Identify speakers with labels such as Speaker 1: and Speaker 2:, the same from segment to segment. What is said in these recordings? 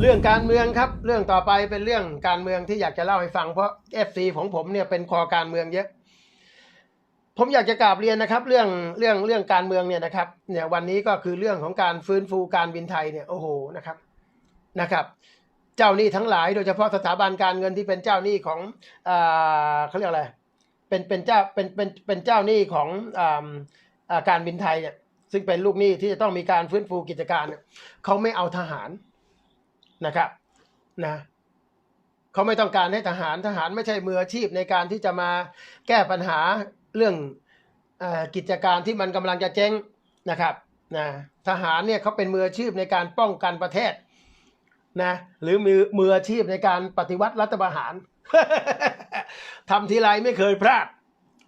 Speaker 1: เรื่องการเมืองครับ เรื่องต่อไปเป็นเรื่องการเมืองที่อยากจะเล่าให้ฟังเพราะเอฟซีของผมเนี่ยเป็นคอการเมืองเยอะ ผมอยากจะกราบเรียนนะครับ เรื่องเรื่องเรื่องการเมืองเนี่ยนะครับ เนี่ยวันนี้ก็คือเรื่องของการฟื้นฟูการบินไทยเนี่ยโอ้โหนะครับนะครับ เจ้าหนี้ทั้งหลายโดยเฉพาะสถาบันการเงินที่เป็นเจ้าหนี้ของอ่าเขาเรียกอะไรเป็นเป็นเจ้าเป็นเป็นเป็นเจ้าหนี้ของอ่าการบินไทยเนี่ย ซึ่งเป็นลูกหนี้ที่จะต้องมีการฟื้นฟูกิจการเขาไม่เอาทหารนะครับนะเขาไม่ต้องการให้ทหารทหารไม่ใช่มืออาชีพในการที่จะมาแก้ปัญหาเรื่องอกิจการที่มันกำลังจะเจ๊งนะครับนะทหารเนี่ยเขาเป็นมืออาชีพในการป้องกันประเทศนะหรือมือมืออาชีพในการปฏิวัติรัฐประหารทำทีไรไม่เคยพลาด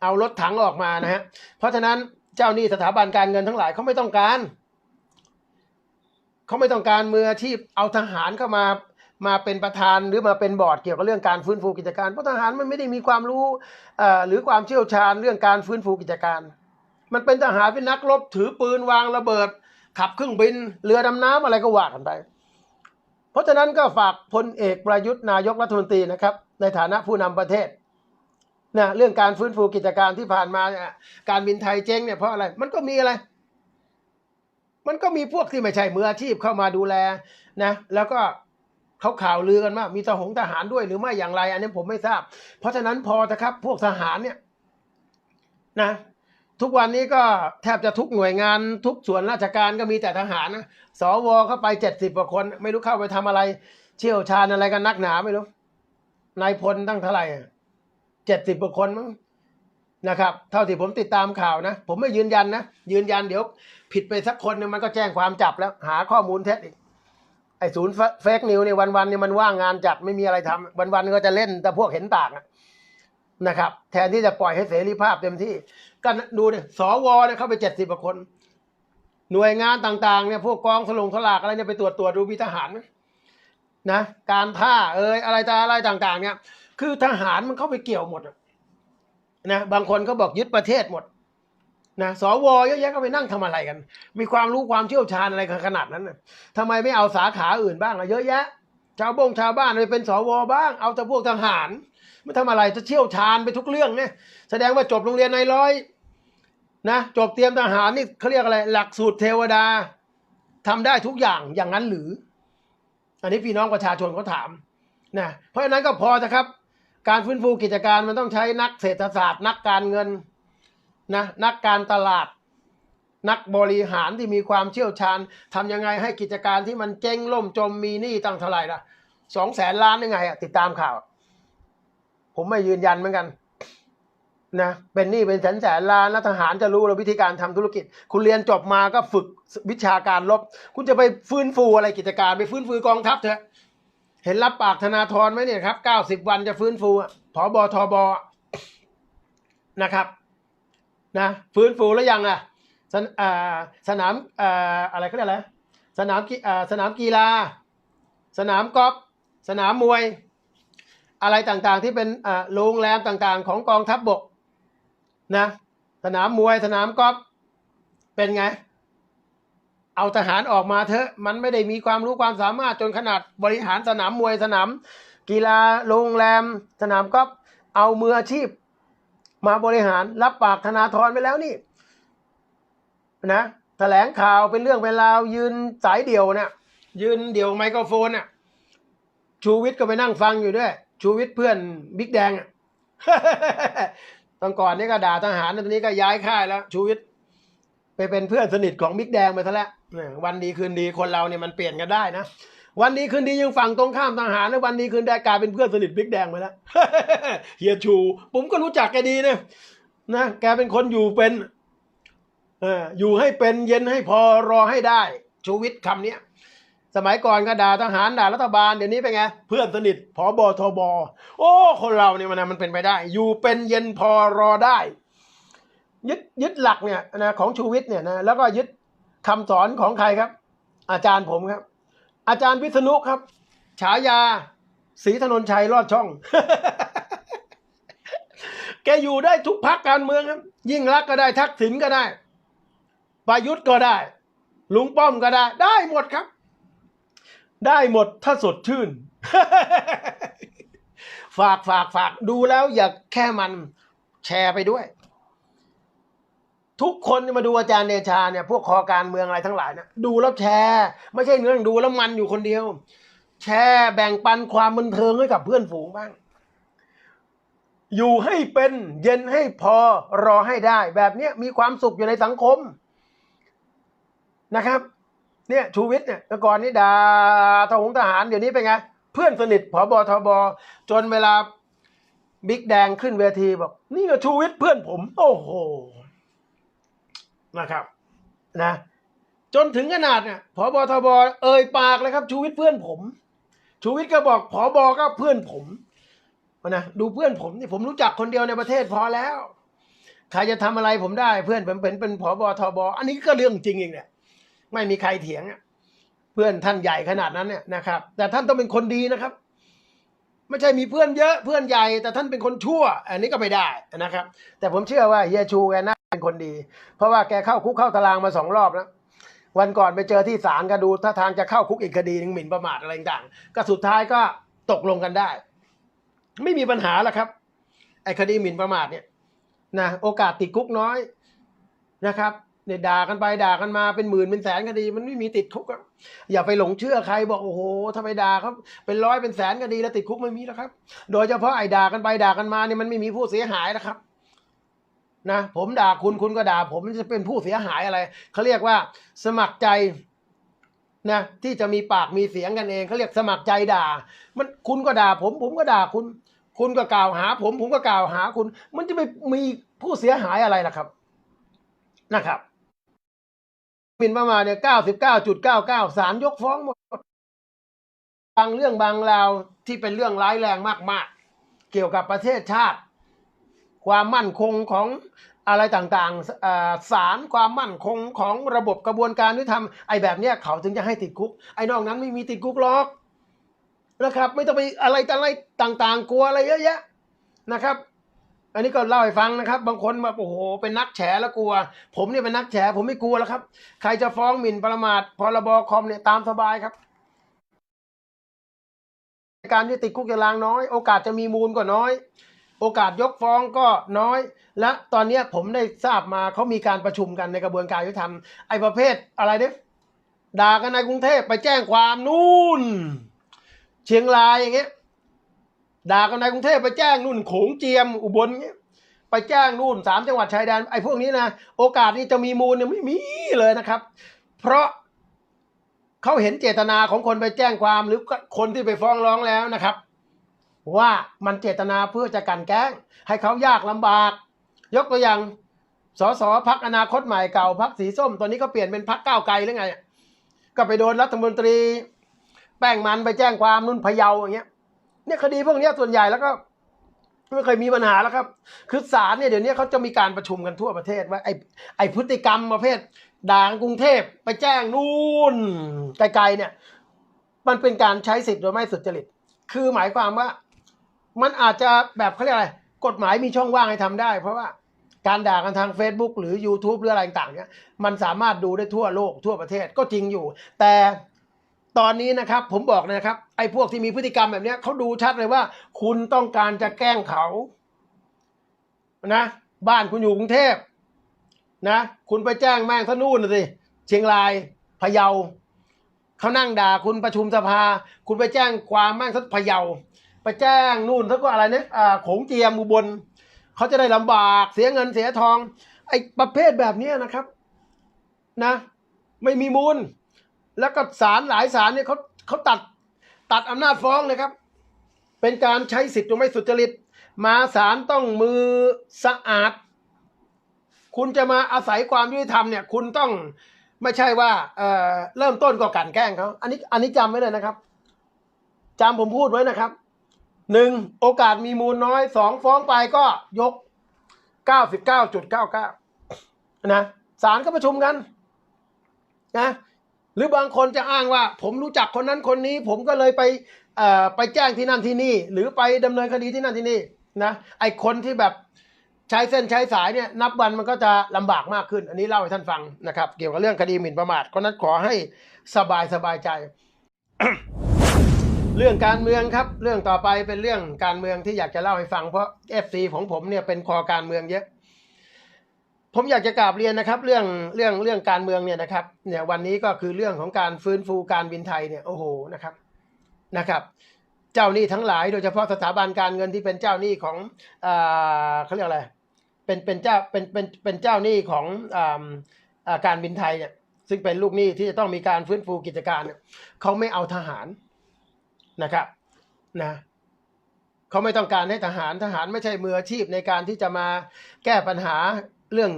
Speaker 1: เอารถถังออกมานะฮะเพราะฉะนั้น เจ้าหนี้สถาบันการเงินทั้งหลายเขาไม่ต้องการเขาไม่ต้องการมืออาชีพเอาทหารเข้ามามาเป็นประธานหรือมาเป็นบอร์ดเกี่ยวกับเรื่องการฟื้นฟูกิจการเพราะทหารมันไม่ได้มีความรู้หรือความเชี่ยวชาญเรื่องการฟื้นฟูกิจการ มันเป็นทหารเป็นนักรบถือปืนวางระเบิด ขับเครื่องบิน เรือดำน้ำอะไรก็ว่ากันไป เพราะฉะนั้นก็ฝากพลเอกประยุทธ์นายกรัฐมนตรีนะครับ ในฐานะผู้นำประเทศ นะเรื่องการฟื้นฟูกิจการที่ผ่านมาเนี่ยการบินไทยเจ๊งเนี่ยเพราะอะไร มันก็มีอะไร มันก็มีพวกที่ไม่ใช่มืออาชีพเข้ามาดูแลนะ แล้วก็เขาข่าวลือกันว่ามีทหงทหารด้วยหรือไม่อย่างไร อันนี้ผมไม่ทราบ เพราะฉะนั้นพอนะครับ พวกทหารเนี่ยนะ ทุกวันนี้ก็แทบจะทุกหน่วยงานทุกส่วนราชการก็มีแต่ทหารนะสวเข้าไปเจ็ดสิบกว่าคน ไม่รู้เข้าไปทำอะไร เชี่ยวชาญอะไรกันนักหนาไม่รู้นายพลตั้งเท่าไหร่ เจ็ดสิบกว่าคนมั้งนะครับ เท่าที่ผมติดตามข่าวนะ ผมไม่ยืนยันนะ ยืนยันเดี๋ยวผิดไปสักคนนึงมันก็แจ้งความจับแล้ว หาข้อมูลเท็จอีกไอ้ศูนย์เฟกนิวเนี่ยวันๆเนี่ยมันว่างงานจัดไม่มีอะไรทำวันๆก็จะเล่นแต่พวกเห็นต่างนะครับ แทนที่จะปล่อยให้เสรีภาพเต็มที่ก็ดูเนี่ยสวเนี่ยเข้าไปเจ็ดสิบกว่าคน หน่วยงานต่างๆเนี่ยพวกกองสลงสลากอะไรเนี่ยไปตรวจตรวจดูมีทหารนะ การท่าเอยอะไรต่อะไรต่าง ๆ เนี่ย คือทหารมันเข้าไปเกี่ยวหมดนะบางคนก็บอกยึดประเทศหมดนะสวเยอะแยะก็ไปนั่งทำอะไรกัน มีความรู้ความเชี่ยวชาญอะไรขนาดนั้นน่ะทำไมไม่เอาสาขาอื่นบ้างล่ะเยอะแยะ ชาวบงชาวบ้านไปเป็นสวบ้าง เอาแต่พวกทหารไม่ทำอะไรจะเชี่ยวชาญไปทุกเรื่องเนี่ยแสดงว่าจบโรงเรียนในายร้อยนะจบเตรียมทหารนี่เขาเรียกอะไร หลักสูตรเทวดาทำได้ทุกอย่างอย่างนั้นหรือ อันนี้พี่น้องประชาชนเขาถามนะเพราะฉะนั้นก็พอนะครับ การฟื้นฟูกิจการมันต้องใช้นักเศรษฐศาสตร์ นักการเงินนะนักการตลาด นักบริหารที่มีความเชี่ยวชาญทำยังไงให้กิจการที่มันเจ๊งล่มจมมีหนี้ตั้งเท่าไหร่ละสองแสนล้านยังไงอะติดตามข่าว ผมไม่ยืนยันเหมือนกันนะเป็นหนี้เป็นแสนแสนล้านแล้วทหารจะรู้เราวิธีการทำธุรกิจ คุณเรียนจบมาก็ฝึกวิชาการลบ คุณจะไปฟื้นฟูอะไรกิจการ ไปฟื้นฟูกองทัพเถอะ เห็นรับปากธนาธรไหมเนี่ยครับเก้าสิบวันจะฟื้นฟูผอะผบทบนะครับนะฟื้นฟูแล้วยังอะสนอ่าสนามอาอะไรเขาเรียกอะไรสนามสนามกีฬา สนามกอล์ฟสนามมวย อะไรต่างๆที่เป็นโรงแรมต่างๆ ของกองทัพบบกนะสนามมวยสนามกอล์ฟเป็นไง เอาทหารออกมาเถอะ มันไม่ได้มีความรู้ความสามารถจนขนาดบริหารสนามมวยสนาม กีฬาโรงแรม สนามกอล์ฟเอามืออาชีพ มาบริหารรับปากธนาธรไปแล้วนี่ นะแถลงข่าวเป็นเรื่องเป็นราวยืนสายเดี่ยวนี่ยยืนเดี่ยวไมโครโฟนน่ะ ชูวิทย์ก็ไปนั่งฟังอยู่ด้วย ชูวิทย์เพื่อนบิ๊กแดงอะตอนก่อนนี่ก็ด่าทหารตอนนี้ก็ย้ายค่ายแล้ว ชูวิทย์ไปเป็นเพื่อนสนิทของบิ๊กแดงไปซะแล้ว วันดีคืนดีคนเราเนี่ยมันเปลี่ยนกันได้นะวันดีคืนดียังฝั่งตรงข้ามทหารแล้ววันดีคืนได้กลายเป็นเพื่อนสนิทบิ๊กแดงไปแล้วเฮียชู ผมก็รู้จักแกดีนะนะแกเป็นคนอยู่เป็นอออยู่ให้เป็นเย็นให้พอรอให้ได้ชูวิทย์คำนี้สมัยก่อนก็ด่าทหารด่ารัฐบาลเดี๋ยวนี้เป็นไง เพื่อนสนิทผอบอทบโอ้ คนเราเนี่ยมันมันเป็นไปได้ อยู่เป็นเย็นพอรอได้ ยึดยึดหลักเนี่ยนะของชูวิทย์เนี่ยนะแล้วก็ยึด คำสอนของใครครับ อาจารย์ผมครับ อาจารย์วิษณุครับ ฉายาศรีถนนชัยรอดช่อง แกอยู่ได้ทุกพักการเมืองครับ ยิ่งรักก็ได้ทักษิณก็ได้ประยุทธ์ก็ได้ ลุงป้อมก็ได้ ได้หมดครับ ได้หมดถ้าสดชื่น ฝากฝากฝากดูแล้วอย่าแค่มันแชร์ไปด้วย ทุกคนที่มาดูอาจารย์เดชาเนี่ยพวกคอการเมืองอะไรทั้งหลายเนี่ยดูแล้วแชร์ ไม่ใช่เรื่องดูแล้วมันอยู่คนเดียว แชร์แบ่งปันความบันเทิงให้กับเพื่อนฝูงบ้าง อยู่ให้เป็นเย็นให้พอรอให้ได้ แบบนี้มีความสุขอยู่ในสังคมนะครับ เนี่ยชูวิทย์เนี่ยแต่ก่อนนี่ด่าทหงทหารเดี๋ยวนี้เป็นไง เพื่อนสนิทผบทบจนเวลาบิ๊กแดงขึ้นเวทีบอก นี่ก็ชูวิทย์เพื่อนผม โอ้โห นะครับนะจนถึงขนาดเนี่ยผบทบเอ่ยปากเลยครับ ชูวิทย์เพื่อนผม ชูวิทย์ก็บอกผบก็เพื่อนผมนะดูเพื่อนผมนี่ผมรู้จักคนเดียวในประเทศพอแล้วใครจะทำอะไรผมได้เพื่อนผมเป็นเป็นผบทบอันนี้ก็เรื่องจริงเองเนี่ยไม่มีใครเถียงเพื่อนท่านใหญ่ขนาดนั้นเนี่ยนะครับ แต่ท่านต้องเป็นคนดีนะครับ ไม่ใช่มีเพื่อนเยอะเพื่อนใหญ่ แต่ท่านเป็นคนชั่ว อันนี้ก็ไม่ได้นะครับ แต่ผมเชื่อว่าเฮียชูแกน่า เป็นคนดี เพราะว่าแกเข้าคุกเข้าตารางมาสองรอบแล้ววันก่อนไปเจอที่ศาลก็ดูท่าทางจะเข้าคุกอีกคดีหนึ่งหมิ่นประมาทอะไรต่างก็สุดท้ายก็ตกลงกันได้ ไม่มีปัญหาหรอกครับ ไอ้คดีหมิ่นประมาทเนี่ยนะโอกาสติดคุกน้อยนะครับเนี่ยด่ากันไปด่ากันมาเป็นหมื่นเป็นแสนคดี มันไม่มีติดคุกอย่าไปหลงเชื่อใครบอกโอ้โหถ้าไปด่าเขาเป็นร้อยเป็นแสนคดีแล้วติดคุกไม่มีแล้วครับ โดยเฉพาะไอ้ด่ากันไปด่ากันมาเนี่ยมันไม่มีผู้เสียหายนะครับ นะผมด่าคุณคุณก็ด่าผมมันจะเป็นผู้เสียหายอะไรเขาเรียกว่าสมัครใจนะที่จะมีปากมีเสียงกันเองเขาเรียกสมัครใจด่า มันคุณก็ด่าผม ผมก็ด่าคุณ คุณก็กล่าวหา ผมผมก็กล่าวหาคุณ มันจะไปมีผู้เสียหายอะไรล่ะครับ นะครับมินประมาณเนี่ยเก้าสิบเก้าจุดเก้าเก้าศาลยกฟ้องหมดบางเรื่องบางราวที่เป็นเรื่องร้ายแรงมาก ๆ เกี่ยวกับประเทศชาติ ความมั่นคงของอะไรต่างๆอ่าศาลความมั่นคงของระบบกระบวนการยุติธรรมไอ้แบบเนี้ยเขาถึงจะให้ติดคุก ไอ้นอกนั้นไม่มีติดคุกหรอกนะครับ ไม่ต้องไปอะไรต่อะไรต่างๆ กลัวอะไรเยอะแยะนะครับ อันนี้ก็เล่าให้ฟังนะครับ บางคนมาโอ้โหเป็นนักแฉแล้วกลัว ผมเนี่ยเป็นนักแฉผมไม่กลัวแล้วครับ ใครจะฟ้องหมิ่นประมาทพรบคอมเนี่ยตามสบายครับการที่ติดคุกจะลางน้อย โอกาสจะมีมูลก็น้อย โอกาสยกฟ้องก็น้อย และตอนนี้ผมได้ทราบมาเขามีการประชุมกันในกระบวนการยุติธรรมไอ้ประเภทอะไรเนี่ยด่ากันในกรุงเทพไปแจ้งความนู่น เชียงรายอย่างเงี้ยด่ากันในกรุงเทพไปแจ้งนู่นโขงเจียมอุบลเงี้ยไปแจ้งนู่นสามจังหวัดชายแดนไอ้พวกนี้นะโอกาสนี้จะมีมูลเนี่ยไม่มีเลยนะครับ เพราะเขาเห็นเจตนาของคนไปแจ้งความหรือคนที่ไปฟ้องร้องแล้วนะครับ ว่ามันเจตนาเพื่อจะกันแกล้ง ให้เขายากลำบาก ยกตัวอย่างสสพักอนาคตใหม่เก่าพักสีส้ม ตอนนี้ก็เปลี่ยนเป็นพักก้าวไกลหรือไง ก็ไปโดนรัฐมนตรี แป้งมันไปแจ้งความนุ่นพะเยาอย่างเงี้ยเนี่ยคดีพวกนี้ส่วนใหญ่แล้วก็ไม่เคยมีปัญหาแล้วครับ คือศาลเนี่ยเดี๋ยวนี้เขาจะมีการประชุมกันทั่วประเทศว่าไอ้ไอ้พฤติกรรมประเภทด่างกรุงเทพไปแจ้งนู่นไกลๆเนี่ย มันเป็นการใช้สิทธิ์โดยไม่สุจริต คือหมายความว่า มันอาจจะแบบเขาเรียกอะไร กฎหมายมีช่องว่างให้ทำได้ เพราะว่าการด่ากันทาง Facebook หรือ YouTube หรืออะไรต่างๆเนี่ยมันสามารถดูได้ทั่วโลกทั่วประเทศก็จริงอยู่ แต่ตอนนี้นะครับผมบอกนะครับ ไอ้พวกที่มีพฤติกรรมแบบเนี้ยเขาดูชัดเลยว่า คุณต้องการจะแกล้งเขานะบ้านคุณอยู่กรุงเทพนะคุณไปแจ้งแม่งซะนู่นสิเชียงรายพะเยาเขานั่งด่าคุณประชุมสภา คุณไปแจ้งความแม่งซะพะเยา ไปแจ้งนู่นเขาก็อะไรนะอ่าโขงเจียมอุบลเขาจะได้ลำบากเสียเงินเสียทอง ไอ้ประเภทแบบนี้นะครับ นะ ไม่มีมูล แล้วก็ศาลหลายศาลเนี่ยเขาเขาตัดตัดอำนาจฟ้องเลยครับ เป็นการใช้สิทธิ์โดยไม่สุจริต มาศาลต้องมือสะอาด คุณจะมาอาศัยความยุติธรรมเนี่ย คุณต้องไม่ใช่ว่าเอ่อเริ่มต้นก็กันแกล้งเขาอันนี้อันนี้จำไว้เลยนะครับจำผมพูดไว้นะครับ หนึ่งโอกาสมีมูลน้อยสองฟ้องไปก็ยกเก้าสิบเก้าจุดเก้าเก้านะศาลก็ประชุมกันนะหรือบางคนจะอ้างว่า ผมรู้จักคนนั้นคนนี้ ผมก็เลยไปเอ่อไปแจ้งที่นั่นที่นี่ หรือไปดำเนินคดีที่นั่นที่นี่นะไอคนที่แบบใช้เส้นใช้สายเนี่ยนับวันมันก็จะลำบากมากขึ้น อันนี้เล่าให้ท่านฟังนะครับ เกี่ยวกับเรื่องคดีหมิ่นประมาทเพราะนั้นขอให้สบายสบายใจ เรื่องการเมืองครับ เรื่องต่อไปเป็นเรื่องการเมืองที่อยากจะเล่าให้ฟังเพราะเอฟซีของผมเนี่ยเป็นคอการเมืองเยอะ ผมอยากจะกราบเรียนนะครับ เรื่องเรื่องเรื่องการเมืองเนี่ยนะครับ เนี่ยวันนี้ก็คือเรื่องของการฟื้นฟูการบินไทยเนี่ยโอ้โหนะครับนะครับ เจ้าหนี้ทั้งหลายโดยเฉพาะสถาบันการเงินที่เป็นเจ้าหนี้ของอ่าเขาเรียกอะไรเป็นเป็นเจ้าเป็นเป็นเป็นเจ้าหนี้ของอ่าการบินไทยเนี่ยซึ่งเป็นลูกหนี้ที่จะต้องมีการฟื้นฟูกิจการเนี่ยเขาไม่เอาทหาร นะครับนะเขาไม่ต้องการให้ทหารทหารไม่ใช่มืออาชีพในการที่จะมาแก้ปัญหาเรื่อง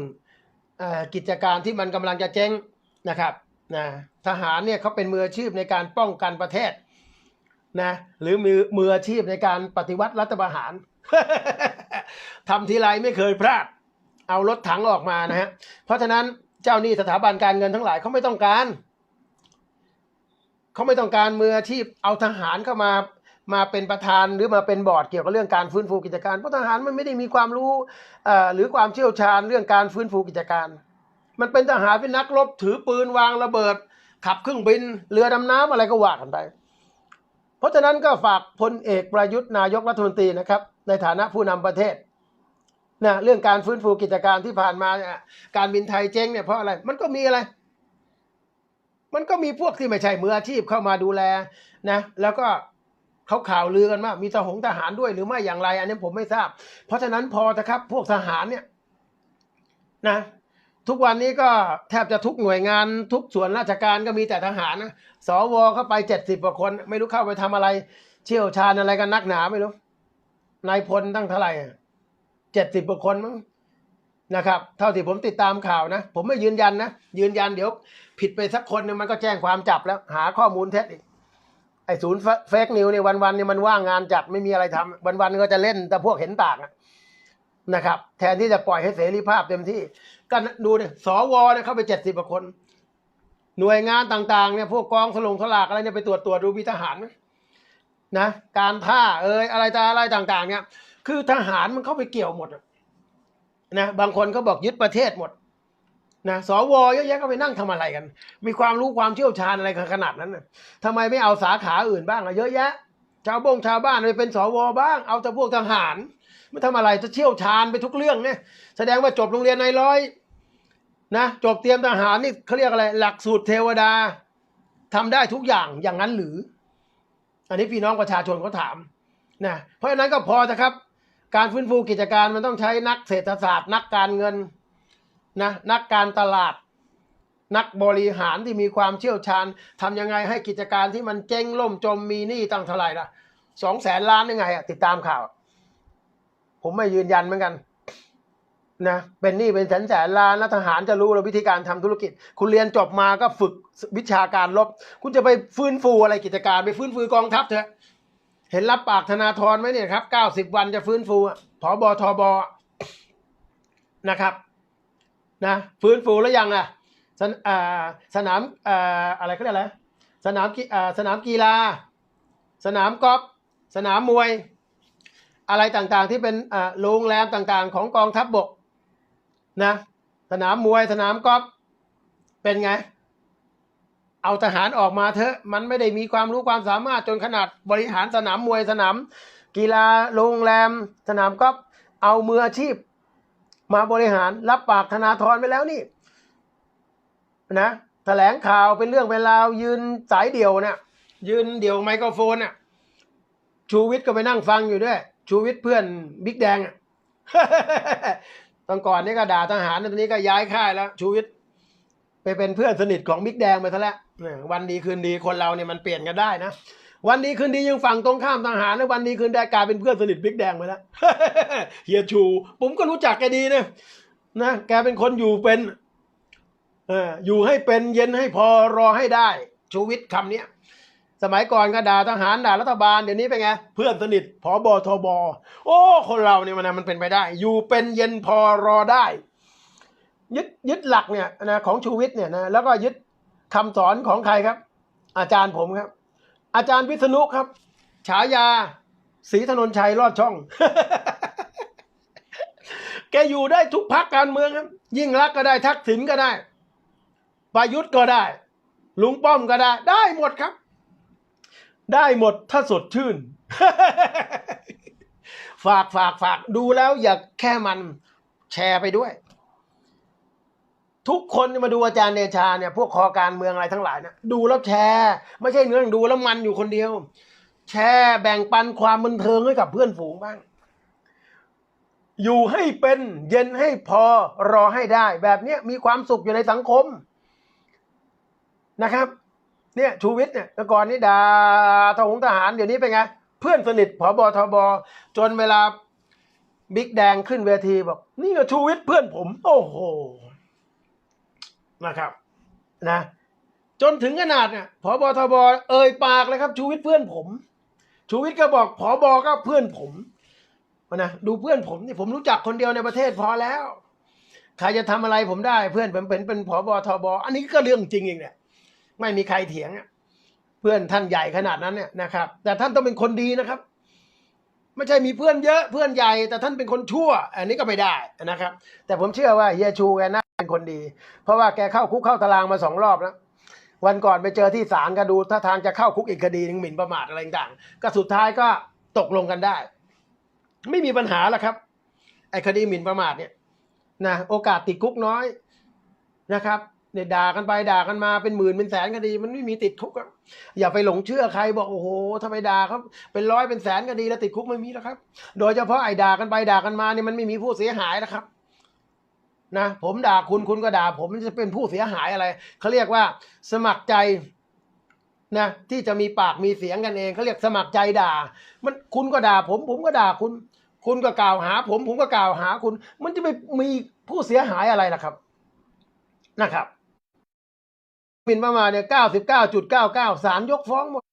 Speaker 1: อกิจการที่มันกำลังจะเจ๊งนะครับนะทหารเนี่ยเขาเป็นมืออาชีพในการป้องกันประเทศนะหรือมือมืออาชีพในการปฏิวัติรัฐประหารทำทีไรไม่เคยพลาด เอารถถังออกมานะฮะเพราะฉะนั้นเจ้าหนี้สถาบันการเงินทั้งหลายเขาไม่ต้องการ เขาไม่ต้องการมืออาชีพเอาทหารเข้ามามาเป็นประธานหรือมาเป็นบอร์ดเกี่ยวกับเรื่องการฟื้นฟูกิจการเพราะทหารมันไม่ได้มีความรู้หรือความเชี่ยวชาญเรื่องการฟื้นฟูกิจการ มันเป็นทหารเป็นนักรบถือปืนวางระเบิด ขับเครื่องบิน เรือดำน้ำอะไรก็ว่ากันไป เพราะฉะนั้นก็ฝากพลเอกประยุทธ์นายกรัฐมนตรีนะครับ ในฐานะผู้นำประเทศนะเรื่องการฟื้นฟูกิจการที่ผ่านมาการบินไทยเจ๊งเนี่ยเพราะอะไรมันก็มีอะไร มันก็มีพวกที่ไม่ใช่มืออาชีพเข้ามาดูแลนะ แล้วก็เขาข่าวลือกันว่ามีทหงทหารด้วยหรือไม่อย่างไร อันนี้ผมไม่ทราบ เพราะฉะนั้นพอนะครับ พวกทหารเนี่ยนะ ทุกวันนี้ก็แทบจะทุกหน่วยงาน ทุกส่วนราชการก็มีแต่ทหารนะสวเข้าไปเจ็ดสิบกว่าคน ไม่รู้เข้าไปทำอะไร เชี่ยวชาญอะไรกันนักหนาไม่รู้นายพลตั้งเท่าไหร่เจ็ดสิบกว่าคนมั้ง นะครับ เท่าที่ผมติดตามข่าวนะ ผมไม่ยืนยันนะ ยืนยันเดี๋ยวผิดไปสักคนนึงมันก็แจ้งความจับแล้ว หาข้อมูลเท็จอีกไอ้ศูนย์เฟกนิวเนี่ยวันๆเนี่ยมันว่างงานจัดไม่มีอะไรทำวันๆก็จะเล่นแต่พวกเห็นต่างนะครับ แทนที่จะปล่อยให้เสรีภาพเต็มที่ก็ดูเนี่ยสวเนี่ยเข้าไปเจ็ดสิบกว่าคน หน่วยงานต่างๆเนี่ยพวกกองสลงสลากอะไรเนี่ยไปตรวจตรวจดูมีทหารไหมนะ การท่าเอ่ยอะไรต่าอะไรต่าง ๆ เนี่ย คือทหารมันเข้าไปเกี่ยวหมดอะ นะบางคนเขาบอกยึดประเทศหมดนะสวเยอะแยะก็ไปนั่งทำอะไรกัน มีความรู้ความเชี่ยวชาญอะไรขนาดนั้นนะทำไมไม่เอาสาขาอื่นบ้างอะเยอะแยะ ชาวบงชาวบ้านไปเป็นสวบ้าง เอาแต่พวกทหารไม่ทำอะไรจะเชี่ยวชาญไปทุกเรื่องเนี่ย แสดงว่าจบโรงเรียนนายร้อยนะจบเตรียมทหารนี่เขาเรียกอะไร หลักสูตรเทวดาทำได้ทุกอย่างอย่างนั้นหรือ อันนี้พี่น้องประชาชนเขาถามนะเพราะฉะนั้นก็พอนะครับ การฟื้นฟูกิจการมันต้องใช้นักเศรษฐศาสตร์ นักการเงินนะนักการตลาด นักบริหารที่มีความเชี่ยวชาญทำยังไงให้กิจการที่มันเจ๊งล่มจมมีหนี้ตั้งเท่าไหร่ละสองแสนล้านยังไงอะติดตามข่าว ผมไม่ยืนยันเหมือนกันนะเป็นหนี้เป็นแสนแสนล้านแล้วทหารจะรู้เลยวิธีการทำธุรกิจ คุณเรียนจบมาก็ฝึกวิชาการลบ คุณจะไปฟื้นฟูอะไรกิจการ ไปฟื้นฟูกองทัพเถอะ เห็นรับปากธนาธรไหมเนี่ยครับเก้าสิบวันจะฟื้นฟูอะผบทบนะครับนะฟื้นฟูแล้วยังอะสนอ่าสนามออะไรเขาเรียกอะไรสนามสนามกีฬา สนามกอล์ฟสนามมวย อะไรต่างๆที่เป็นโรงแรมต่างๆ ของกองทัพบบกนะสนามมวยสนามกอล์ฟเป็นไง เอาทหารออกมาเถอะมันไม่ได้มีความรู้ความสามารถจนขนาดบริหารสนามมวยสนาม กีฬาโรงแรม สนามกอล์ฟเอามืออาชีพ มาบริหารรับปากธนาธรไปแล้วนี่นะแถลงข่าวเป็นเรื่องเป็นราวยืนสายเดี่ยวเนี่ยยืนเดี่ยวไมโครโฟนน่ะชูวิทย์ก็ไปนั่งฟังอยู่ด้วย ชูวิทย์เพื่อนบิ๊กแดงอะตอนก่อนนี่ก็ด่าทหารตอนนี้ก็ย้ายค่ายแล้ว ชูวิทย์ ไปเป็นเพื่อนสนิทของบิ๊กแดงไปซะแล้วเนี่ยวันดีคืนดีคนเราเนี่ยมันเปลี่ยนกันได้นะวันดีคืนดียังฝั่งตรงข้ามทหารแล้ววันดีคืนได้กลายเป็นเพื่อนสนิทบิ๊กแดงไปแล้วเฮียชู ผมก็รู้จักแกดีนะนะแกเป็นคนอยู่เป็นเอออยู่ให้เป็นเย็นให้พอรอให้ได้ ชูวิทย์คำเนี้ยสมัยก่อนก็ด่าทหารด่ารัฐบาลเดี๋ยวนี้เป็นไงเพื่อนสนิทผอบอทบโอ้ คนเราเนี่ยมันมันเป็นไปได้ อยู่เป็นเย็นพอรอได้ ยึดยึดหลักเนี่ยนะของชูวิทย์เนี่ยนะแล้วก็ยึดคำสอนของใครครับ อาจารย์ผมครับ อาจารย์วิษณุครับ ฉายาศรีถนนชัยรอดช่อง แกอยู่ได้ทุกพักการเมืองครับ ยิ่งรักก็ได้ทักษิณก็ได้ ประยุทธ์ก็ได้ ลุงป้อมก็ได้ ได้หมดครับ ได้หมดถ้าสดชื่น ฝากฝากฝากดูแล้วอย่าแค่มันแชร์ไปด้วย ทุกคนที่มาดูอาจารย์เดชาเนี่ยพวกคอการเมืองอะไรทั้งหลายนะดูแล้วแชร์ ไม่ใช่เรื่องดูแล้วมันอยู่คนเดียว แชร์แบ่งปันความบันเทิงให้กับเพื่อนฝูงบ้าง อยู่ให้เป็นเย็นให้พอรอให้ได้ แบบนี้มีความสุขอยู่ในสังคมนะครับ เนี่ยชูวิทย์เนี่ยแต่ก่อนนี่ด่าทหงทหารเดี๋ยวนี้เป็นไงเพื่อนสนิทผบทบจนเวลาบิ๊กแดงขึ้นเวทีบอก นี่ก็ชูวิทย์เพื่อนผม โอ้โห นะครับนะจนถึงขนาดเนี่ยผบทบเอ่ยปากเลยครับ ชูวิทย์เพื่อนผม ชูวิทย์ก็บอกผบก็เพื่อนผมนะดูเพื่อนผมนี่ผมรู้จักคนเดียวในประเทศพอแล้วใครจะทำอะไรผมได้เพื่อนผมเป็นเป็นผบทบอันนี้ก็เรื่องจริงเองเนี่ยไม่มีใครเถียงเพื่อนท่านใหญ่ขนาดนั้นเนี่ยนะครับ แต่ท่านต้องเป็นคนดีนะครับ ไม่ใช่มีเพื่อนเยอะเพื่อนใหญ่ แต่ท่านเป็นคนชั่ว อันนี้ก็ไม่ได้นะครับ แต่ผมเชื่อว่าเฮียชูแกน่าเป็นคนดี เพราะว่าแกเข้าคุกเข้าตารางมาสองรอบแล้ววันก่อนไปเจอที่ศาลก็ดูถ้าทางจะเข้าคุกอีกคดีหนึงหมิ่นประมาทอะไรต่างๆก็สุดท้ายก็ตกลงกันได้ ไม่มีปัญหาแล้วครับ ไอ้คดีหมิ่นประมาทเนี่ยนะโอกาสติดคุกน้อยนะครับ เนี่ยด่ากันไปด่ากันมาเป็นหมื่นเป็นแสนคดี มันไม่มีติดคุกอะอย่าไปหลงเชื่อใครบอกโอ้โหถ้าไปด่าเขาเป็นร้อยเป็นแสนคดีแล้วติดคุกไม่มีแล้วครับ โดยเฉพาะไอ้ด่ากันไปด่ากันมาเนี่ยมันไม่มีผู้เสียหายนะครับนะผมด่าคุณคุณก็ด่า ผมมันจะเป็นผู้เสียหายอะไรเขาเรียกว่า สมัครใจนะที่จะมีปากมีเสียงกันเองเขาเรียกสมัครใจด่า มันคุณก็ด่า ผมผมก็ด่าคุณ คุณก็กล่าวหา ผมผมก็กล่าวหาคุณ มันจะไปมีผู้เสียหายอะไรล่ะครับ นะครับ มินประมาทเนี่ยเก้าสิบเก้าจุดเก้าเก้าศาลยกฟ้องหมด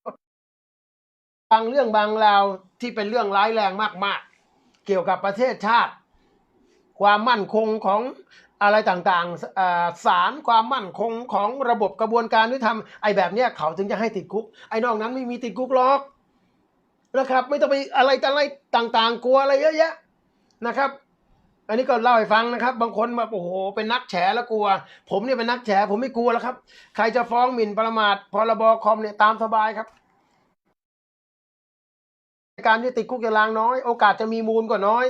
Speaker 1: บางเรื่องบางราวที่เป็นเรื่องร้ายแรงมากๆ เกี่ยวกับประเทศชาติ ความมั่นคงของอะไรต่างๆอ่าศาลความมั่นคงของระบบกระบวนการยุติธรรมไอ้แบบเนี้ยเขาถึงจะให้ติดคุก ไอ้นอกนั้นไม่มีติดคุกหรอกนะครับ ไม่ต้องไปอะไรอะไรต่างๆ กลัวอะไรเยอะแยะนะครับ อันนี้ก็เล่าให้ฟังนะครับ บางคนมาโอ้โหเป็นนักแฉแล้วกลัว ผมเนี่ยเป็นนักแฉผมไม่กลัวแล้วครับ ใครจะฟ้องหมิ่นประมาทพรบคอมเนี่ยตามสบายครับ การที่ติดคุกจะลางน้อย โอกาสจะมีมูลก็น้อย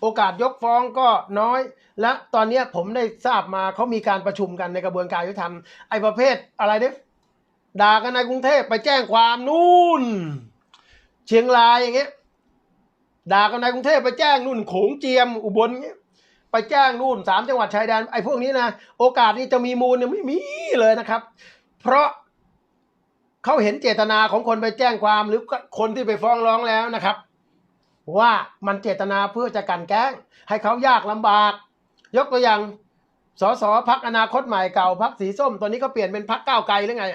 Speaker 1: โอกาสยกฟ้องก็น้อย และตอนนี้ผมได้ทราบมาเขามีการประชุมกันในกระบวนการยุติธรรมไอ้ประเภทอะไรเนี่ยด่ากันในกรุงเทพไปแจ้งความนู่น เชียงรายอย่างเงี้ย ด่ากันในกรุงเทพไปแจ้งนู่นโขงเจียมอุบลเงี้ยไปแจ้งนู่นสามจังหวัดชายแดนไอ้พวกนี้นะโอกาสนี้จะมีมูลเนี่ยไม่มีเลยนะครับ เพราะเขาเห็นเจตนาของคนไปแจ้งความหรือคนที่ไปฟ้องร้องแล้วนะครับ ว่ามันเจตนาเพื่อจะกันแกล้ง ให้เขายากลำบาก ยกตัวอย่างสสพักอนาคตใหม่เก่าพักสีส้ม ตอนนี้ก็เปลี่ยนเป็นพักก้าวไกลหรือไง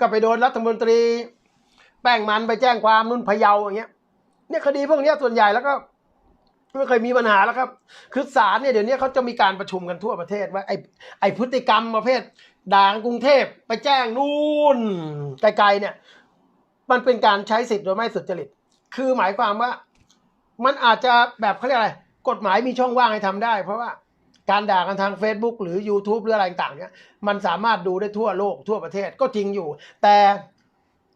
Speaker 1: ก็ไปโดนรัฐมนตรี แป้งมันไปแจ้งความนุ่นพะเยาอย่างเงี้ย เนี่ยคดีพวกนี้ส่วนใหญ่แล้วก็ไม่เคยมีปัญหาแล้วครับ คือศาลเนี่ยเดี๋ยวนี้เขาจะมีการประชุมกันทั่วประเทศว่าไอ้ไอ้พฤติกรรมประเภทด่างกรุงเทพไปแจ้งนู่นไกลๆเนี่ย มันเป็นการใช้สิทธิ์โดยไม่สุจริต คือหมายความว่า มันอาจจะแบบเขาเรียกอะไร กฎหมายมีช่องว่างให้ทำได้ เพราะว่าการด่ากันทาง Facebook หรือ YouTube หรืออะไรต่างๆเนี่ยมันสามารถดูได้ทั่วโลกทั่วประเทศก็จริงอยู่ แต่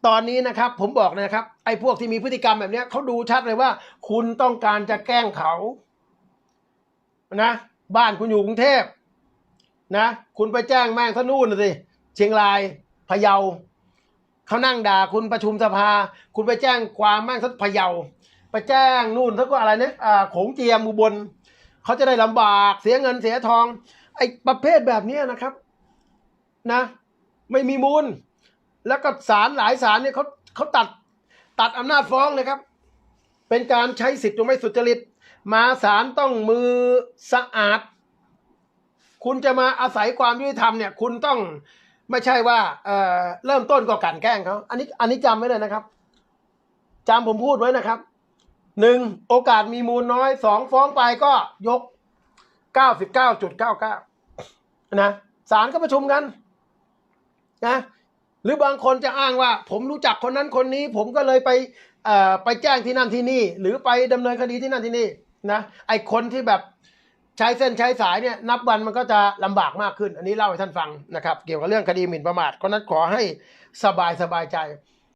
Speaker 1: ตอนนี้นะครับผมบอกเลยนะครับไอ้พวกที่มีพฤติกรรมแบบเนี้ยเขาดูชัดเลยว่า คุณต้องการจะแกล้งเขานะบ้านคุณอยู่กรุงเทพนะคุณไปแจ้งแม่งทนู่นสิเชียงรายพะเยาเขานั่งด่าคุณประชุมสภา คุณไปแจ้งความแม่งทัพะเยาไปแจ้งนู่นทักก็อะไรเนี่ยอ่าโขงเจียมอุบลเขาจะได้ลำบากเสียเงินเสียทอง ไอ้ประเภทแบบเนี้ยนะครับ นะ ไม่มีมูล แล้วก็ศาลหลายศาลเนี่ยเขาเขาตัดตัดอำนาจฟ้องเลยครับ เป็นการใช้สิทธิ์โดยไม่สุจริต มาศาลต้องมือสะอาด คุณจะมาอาศัยความยุติธรรมเนี่ย คุณต้องไม่ใช่ว่าเอ่อเริ่มต้นก็กันแกล้งเขาอันนี้อันนี้จำไว้เลยนะครับจำผมพูดไว้นะครับหนึ่งโอกาสมีมูลน้อยสองฟ้องไปก็ยกเก้าสิบเก้าจุดเก้าเก้านะศาลก็ประชุมกันนะ หรือบางคนจะอ้างว่า ผมรู้จักคนนั้นคนนี้ ผมก็เลยไปไปแจ้งที่นั่นที่นี่ หรือไปดำเนินคดีที่นั่นที่นี่นะไอคนที่แบบใช้เส้นใช้สายเนี่ยนับวันมันก็จะลำบากมากขึ้น อันนี้เล่าให้ท่านฟังนะครับ เกี่ยวกับเรื่องคดีหมิ่นประมาทเพราะนั้นขอให้สบายสบายใจ